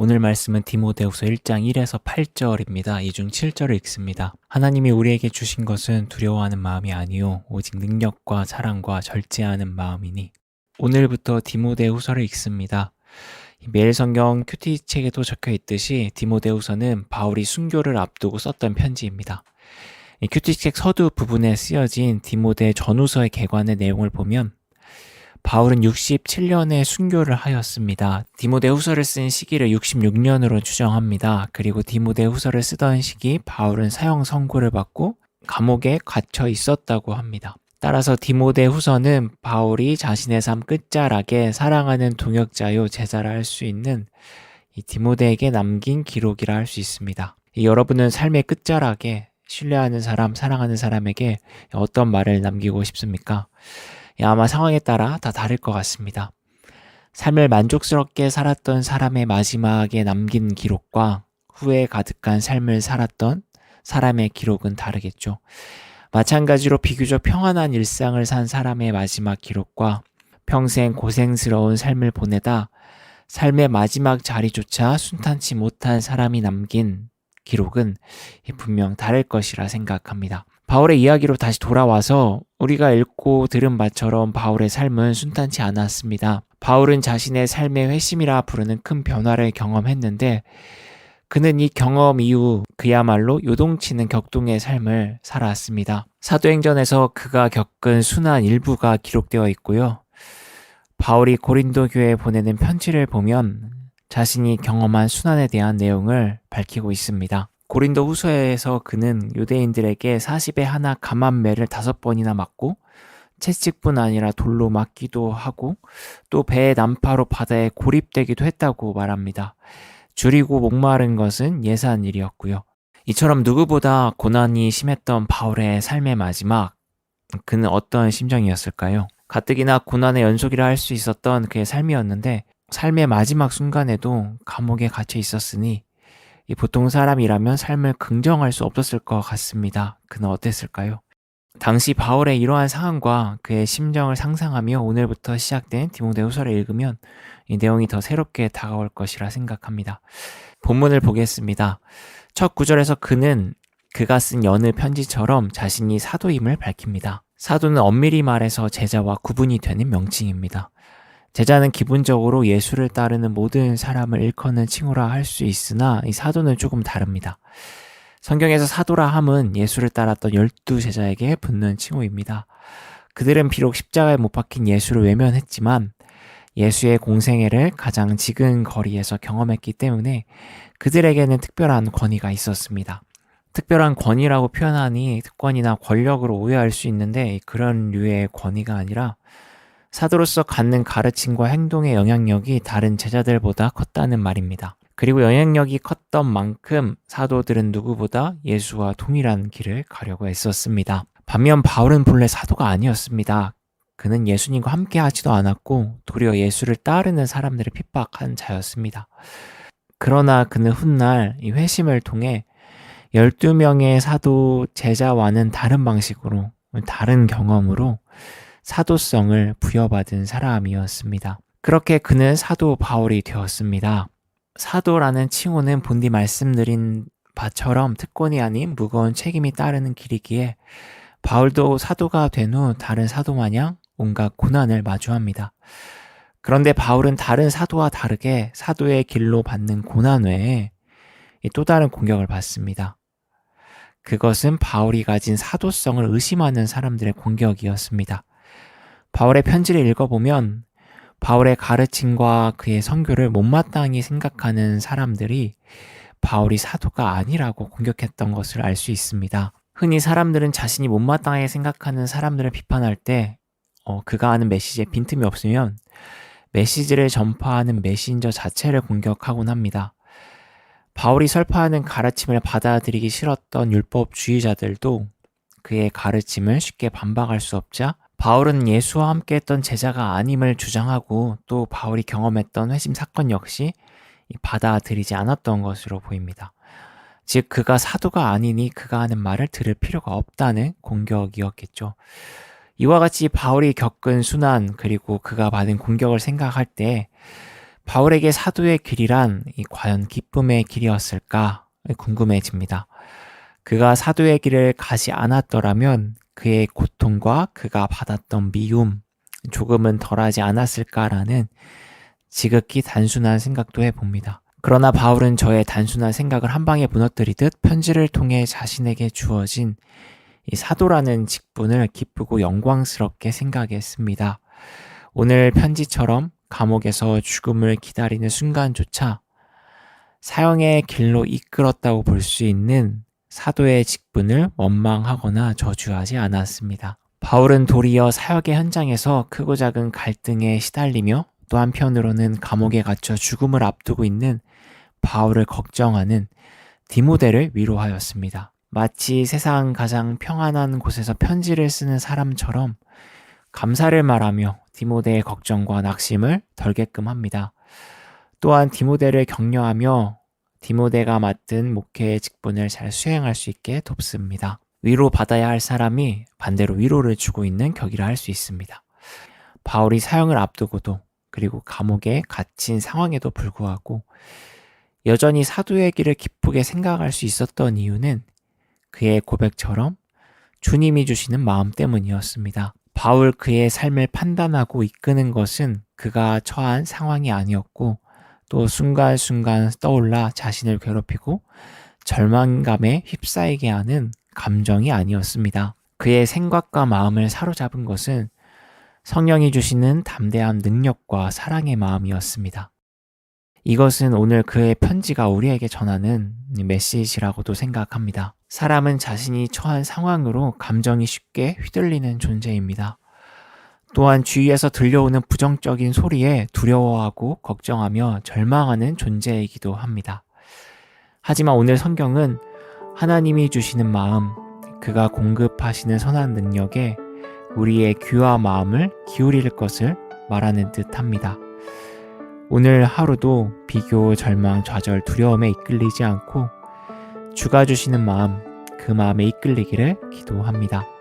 오늘 말씀은 디모데후서 1장 1에서 8절입니다. 이 중 7절을 읽습니다. 하나님이 우리에게 주신 것은 두려워하는 마음이 아니요 오직 능력과 사랑과 절제하는 마음이니 오늘부터 디모데후서를 읽습니다. 매일 성경 큐티 책에도 적혀 있듯이 디모데후서는 바울이 순교를 앞두고 썼던 편지입니다. 큐티 책 서두 부분에 쓰여진 디모데 전후서의 개관의 내용을 보면 바울은 67년에 순교를 하였습니다. 디모데 후서를 쓴 시기를 66년으로 추정합니다. 그리고 디모데 후서를 쓰던 시기 바울은 사형 선고를 받고 감옥에 갇혀 있었다고 합니다. 따라서 디모데 후서는 바울이 자신의 삶 끝자락에 사랑하는 동역자요 제자라 할 수 있는 이 디모데에게 남긴 기록이라 할 수 있습니다. 여러분은 삶의 끝자락에 신뢰하는 사람, 사랑하는 사람에게 어떤 말을 남기고 싶습니까? 아마 상황에 따라 다 다를 것 같습니다. 삶을 만족스럽게 살았던 사람의 마지막에 남긴 기록과 후에 가득한 삶을 살았던 사람의 기록은 다르겠죠. 마찬가지로 비교적 평안한 일상을 산 사람의 마지막 기록과 평생 고생스러운 삶을 보내다 삶의 마지막 자리조차 순탄치 못한 사람이 남긴 기록은 분명 다를 것이라 생각합니다. 바울의 이야기로 다시 돌아와서 우리가 읽고 들은 바처럼 바울의 삶은 순탄치 않았습니다. 바울은 자신의 삶의 회심이라 부르는 큰 변화를 경험했는데 그는 이 경험 이후 그야말로 요동치는 격동의 삶을 살아왔습니다. 사도행전에서 그가 겪은 순환 일부가 기록되어 있고요. 바울이 고린도 교회에 보내는 편지를 보면 자신이 경험한 순환에 대한 내용을 밝히고 있습니다. 고린도 후서에서 그는 유대인들에게 40에 하나 감한매를 다섯 번이나 맞고 채찍뿐 아니라 돌로 맞기도 하고 또 배의 난파로 바다에 고립되기도 했다고 말합니다. 줄이고 목마른 것은 예사한 일이었고요. 이처럼 누구보다 고난이 심했던 바울의 삶의 마지막, 그는 어떤 심정이었을까요? 가뜩이나 고난의 연속이라 할 수 있었던 그의 삶이었는데 삶의 마지막 순간에도 감옥에 갇혀 있었으니 이 보통 사람이라면 삶을 긍정할 수 없었을 것 같습니다. 그는 어땠을까요? 당시 바울의 이러한 상황과 그의 심정을 상상하며 오늘부터 시작된 디모데 후서를 읽으면 이 내용이 더 새롭게 다가올 것이라 생각합니다. 본문을 보겠습니다. 첫 구절에서 그는 그가 쓴 여느 편지처럼 자신이 사도임을 밝힙니다. 사도는 엄밀히 말해서 제자와 구분이 되는 명칭입니다. 제자는 기본적으로 예수를 따르는 모든 사람을 일컫는 칭호라 할 수 있으나 이 사도는 조금 다릅니다. 성경에서 사도라 함은 예수를 따랐던 열두 제자에게 붙는 칭호입니다. 그들은 비록 십자가에 못 박힌 예수를 외면했지만 예수의 공생애를 가장 지근 거리에서 경험했기 때문에 그들에게는 특별한 권위가 있었습니다. 특별한 권위라고 표현하니 특권이나 권력으로 오해할 수 있는데 그런 류의 권위가 아니라 사도로서 갖는 가르침과 행동의 영향력이 다른 제자들보다 컸다는 말입니다. 그리고 영향력이 컸던 만큼 사도들은 누구보다 예수와 동일한 길을 가려고 애썼습니다. 반면 바울은 본래 사도가 아니었습니다. 그는 예수님과 함께 하지도 않았고 도리어 예수를 따르는 사람들을 핍박한 자였습니다. 그러나 그는 훗날 이 회심을 통해 12명의 사도 제자와는 다른 방식으로, 다른 경험으로 사도성을 부여받은 사람이었습니다. 그렇게 그는 사도 바울이 되었습니다. 사도라는 칭호는 본디 말씀드린 바처럼 특권이 아닌 무거운 책임이 따르는 길이기에 바울도 사도가 된 후 다른 사도 마냥 온갖 고난을 마주합니다. 그런데 바울은 다른 사도와 다르게 사도의 길로 받는 고난 외에 또 다른 공격을 받습니다. 그것은 바울이 가진 사도성을 의심하는 사람들의 공격이었습니다. 바울의 편지를 읽어보면 바울의 가르침과 그의 선교를 못마땅히 생각하는 사람들이 바울이 사도가 아니라고 공격했던 것을 알 수 있습니다. 흔히 사람들은 자신이 못마땅하게 생각하는 사람들을 비판할 때 어, 그가 하는 메시지에 빈틈이 없으면 메시지를 전파하는 메신저 자체를 공격하곤 합니다. 바울이 설파하는 가르침을 받아들이기 싫었던 율법주의자들도 그의 가르침을 쉽게 반박할 수 없자 바울은 예수와 함께 했던 제자가 아님을 주장하고 또 바울이 경험했던 회심 사건 역시 받아들이지 않았던 것으로 보입니다. 즉, 그가 사도가 아니니 그가 하는 말을 들을 필요가 없다는 공격이었겠죠. 이와 같이 바울이 겪은 순환, 그리고 그가 받은 공격을 생각할 때 바울에게 사도의 길이란 이 과연 기쁨의 길이었을까 궁금해집니다. 그가 사도의 길을 가지 않았더라면 그의 고통과 그가 받았던 미움 조금은 덜하지 않았을까라는 지극히 단순한 생각도 해봅니다. 그러나 바울은 저의 단순한 생각을 한 방에 무너뜨리듯 편지를 통해 자신에게 주어진 이 사도라는 직분을 기쁘고 영광스럽게 생각했습니다. 오늘 편지처럼 감옥에서 죽음을 기다리는 순간조차 사형의 길로 이끌었다고 볼 수 있는 사도의 직분을 원망하거나 저주하지 않았습니다. 바울은 도리어 사역의 현장에서 크고 작은 갈등에 시달리며 또 한편으로는 감옥에 갇혀 죽음을 앞두고 있는 바울을 걱정하는 디모데를 위로하였습니다. 마치 세상 가장 평안한 곳에서 편지를 쓰는 사람처럼 감사를 말하며 디모데의 걱정과 낙심을 덜게끔 합니다. 또한 디모데를 격려하며 디모데가 맡은 목회의 직분을 잘 수행할 수 있게 돕습니다. 위로 받아야 할 사람이 반대로 위로를 주고 있는 격이라 할 수 있습니다. 바울이 사형을 앞두고도 그리고 감옥에 갇힌 상황에도 불구하고 여전히 사도의 길을 기쁘게 생각할 수 있었던 이유는 그의 고백처럼 주님이 주시는 마음 때문이었습니다. 바울 그의 삶을 판단하고 이끄는 것은 그가 처한 상황이 아니었고 또 순간순간 떠올라 자신을 괴롭히고 절망감에 휩싸이게 하는 감정이 아니었습니다. 그의 생각과 마음을 사로잡은 것은 성령이 주시는 담대한 능력과 사랑의 마음이었습니다. 이것은 오늘 그의 편지가 우리에게 전하는 메시지라고도 생각합니다. 사람은 자신이 처한 상황으로 감정이 쉽게 휘둘리는 존재입니다. 또한 주위에서 들려오는 부정적인 소리에 두려워하고 걱정하며 절망하는 존재이기도 합니다. 하지만 오늘 성경은 하나님이 주시는 마음, 그가 공급하시는 선한 능력에 우리의 귀와 마음을 기울일 것을 말하는 듯 합니다. 오늘 하루도 비교, 절망, 좌절, 두려움에 이끌리지 않고 주가 주시는 마음, 그 마음에 이끌리기를 기도합니다.